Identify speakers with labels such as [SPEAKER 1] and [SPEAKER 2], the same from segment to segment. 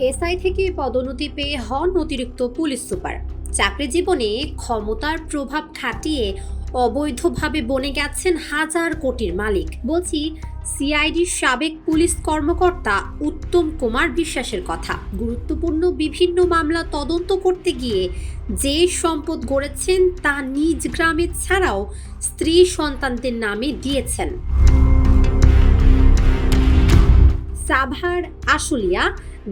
[SPEAKER 1] SI থেকে পদোন্নতি পেয়ে হন অতিরিক্ত পুলিশ সুপার। চাকরি জীবনে ক্ষমতার প্রভাব খাটিয়ে অবৈধভাবে বনে গেছেন হাজার কোটির মালিক। বলছি, সিআইডির সাবেক পুলিশ কর্মকর্তা উত্তম কুমার বিশ্বাসের কথা। গুরুত্বপূর্ণ বিভিন্ন মামলা তদন্ত করতে গিয়ে যে সম্পদ গড়েছেন তা নিজ গ্রামে ছাড়াও স্ত্রী সন্তানদের নামে দিয়েছেন। সাভার, আশুলিয়া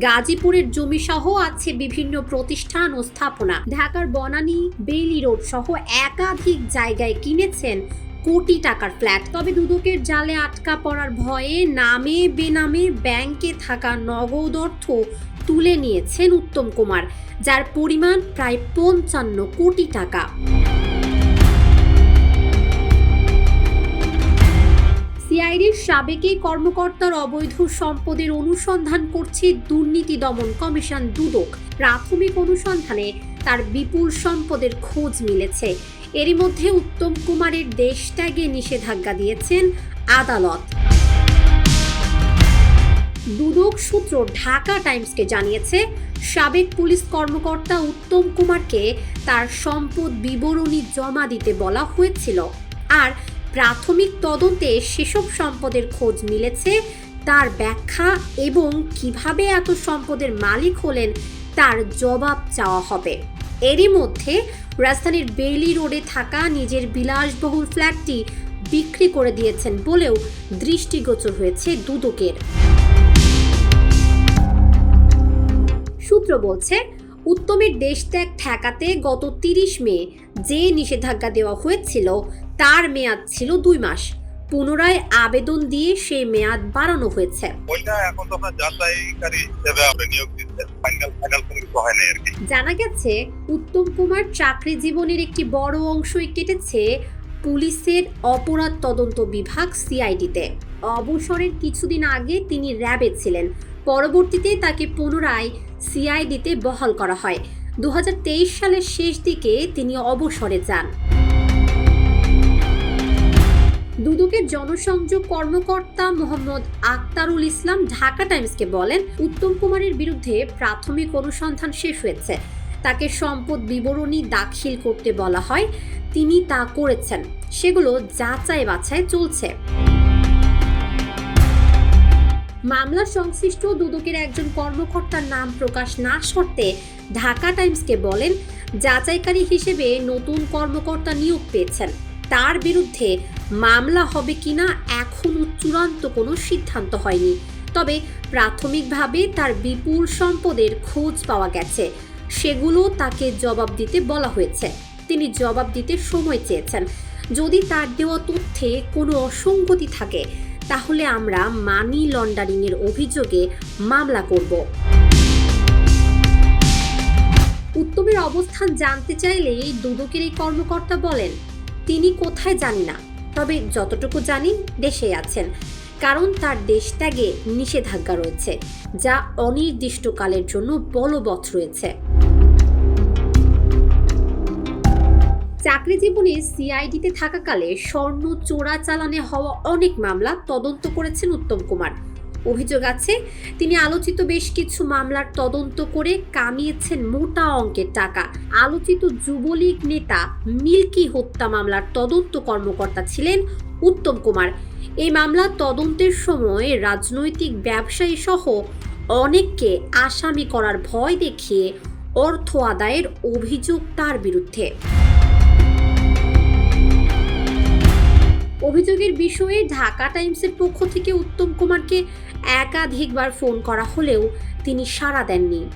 [SPEAKER 1] গাজীপুরের জমিসহ আছে বিভিন্ন প্রতিষ্ঠান ও স্থাপনা। ঢাকার বনানী, বেইলি রোড সহ একাধিক জায়গায় কিনেছেন কোটি টাকার ফ্ল্যাট। তবে দুদকের জালে আটকা পড়ার ভয়ে নামে বেনামে ব্যাংকে থাকা নগদ অর্থ তুলে নিয়েছেন উত্তম কুমার, যার পরিমাণ প্রায় পঞ্চান্ন কোটি টাকা। সিআইডির সাবেক কর্মকর্তার অবৈধ সম্পদের অনুসন্ধান করছে দুর্নীতি দমন কমিশন দুদক। প্রাথমিক অনুসন্ধানে তার বিপুল সম্পদের খোঁজ মিলেছে। এরই মধ্যে উত্তম কুমারের দেশ ত্যাগে নিষেধাজ্ঞা দিয়েছেন আদালত। দুদক সূত্র ঢাকা টাইমসকে জানিয়েছে, সাবেক পুলিশ কর্মকর্তা উত্তম কুমারকে তার সম্পদ বিবরণী জমা দিতে বলা হয়েছিল। আর প্রাথমিক তদন্তে সেসব সম্পদের খোঁজ মিলেছে, তার ব্যাখ্যা এবং কীভাবে এত সম্পদের মালিক হলেন তার জবাব চাওয়া হবে। এরই মধ্যে রাজধানীর বেইলি রোডে থাকা নিজের বিলাসবহুল ফ্ল্যাটটি বিক্রি করে দিয়েছেন বলেও দৃষ্টিগোচর হয়েছে দুদকের। সূত্র বলছে, উত্তমের দেশত্যাগ ঠেকাতে গত তিরিশ মে যে নিষেধাজ্ঞা দেওয়া হয়েছিল তার মেয়াদ ছিল দুই মাস। পুনরায় আবেদন দিয়ে সেই মেয়াদ বাড়ানো হয়েছে।
[SPEAKER 2] হয়
[SPEAKER 1] জানা গেছে উত্তম কুমার চাকরি জীবনের একটি বড় অংশই কেটেছে পুলিশের অপরাধ তদন্ত বিভাগ সিআইডিতে। অবসরের কিছুদিন আগে তিনি র্যাবে ছিলেন। পরবর্তীতে তাকে পুনরায় সিআইডিতে বহাল করা হয়। দু হাজার তেইশ সালের শেষ দিকে তিনি অবসরে যান। দুদকের জনসংযোগ কর্মকর্তা মোহাম্মদ আক্তারুল ইসলাম ঢাকা টাইমসকে বলেন, উত্তম কুমারের বিরুদ্ধে প্রাথমিক অনুসন্ধান শেষ হয়েছে। তাকে সম্পদ বিবরণী দাখিল করতে বলা হয়। তিনি তা করেছেন। সেগুলো যাচাই বাছাই চলছে। মামলা সংশ্লিষ্ট দুদকের একজন কর্মকর্তার নাম প্রকাশ না সরতে ঢাকা টাইমসকে বলেন, যাচাইকারী হিসেবে নতুন কর্মকর্তা নিয়োগ পেয়েছেন। তার বিরুদ্ধে মামলা হবে কিনা এখনও চূড়ান্ত কোনো সিদ্ধান্ত হয়নি। তবে প্রাথমিকভাবে তার বিপুল সম্পদের খোঁজ পাওয়া গেছে। সেগুলো তাকে জবাব দিতে বলা হয়েছে। তিনি জবাব দিতে সময় চেয়েছেন। যদি তার দেওয়া তথ্যে কোনো অসঙ্গতি থাকে, তাহলে আমরা মানি লন্ডারিংয়ের অভিযোগে মামলা করব। উত্তমের অবস্থান জানতে চাইলেই দুদকের এই কর্মকর্তা বলেন তিনি কোথায় জানি না। তবে যতটুকু জানি দেশে আছেন। কারণ তার দেশ ত্যাগে নিষেধাজ্ঞা রয়েছে, যা অনির্দিষ্টকালের জন্য বলবৎ রয়েছে। চাকরি জীবনে সিআইডিতে থাকাকালে স্বর্ণ চোরাচালানে হওয়া অনেক মামলা তদন্ত করেছেন উত্তম কুমার। অভিযোগ আছে। তিনি আলোচিত বেশ কিছু মামলার তদন্ত করে কামিয়েছেন মোটা অঙ্কের টাকা। আলোচিত যুবলীগ নেতা মিল্কি হত্যা মামলার তদন্ত কর্মকর্তা ছিলেন উত্তম কুমার। এই মামলার তদন্তের সময় রাজনৈতিক ব্যবসায়ী সহ অনেককে আসামি করার ভয় দেখিয়ে অর্থ আদায়ের অভিযোগ তার বিরুদ্ধে। অভিযোগের বিষয়ে ঢাকা টাইমসের পক্ষ থেকে উত্তম কুমারকে একাধিকবার ফোন করা হলেও তিনি সাড়া দেননি।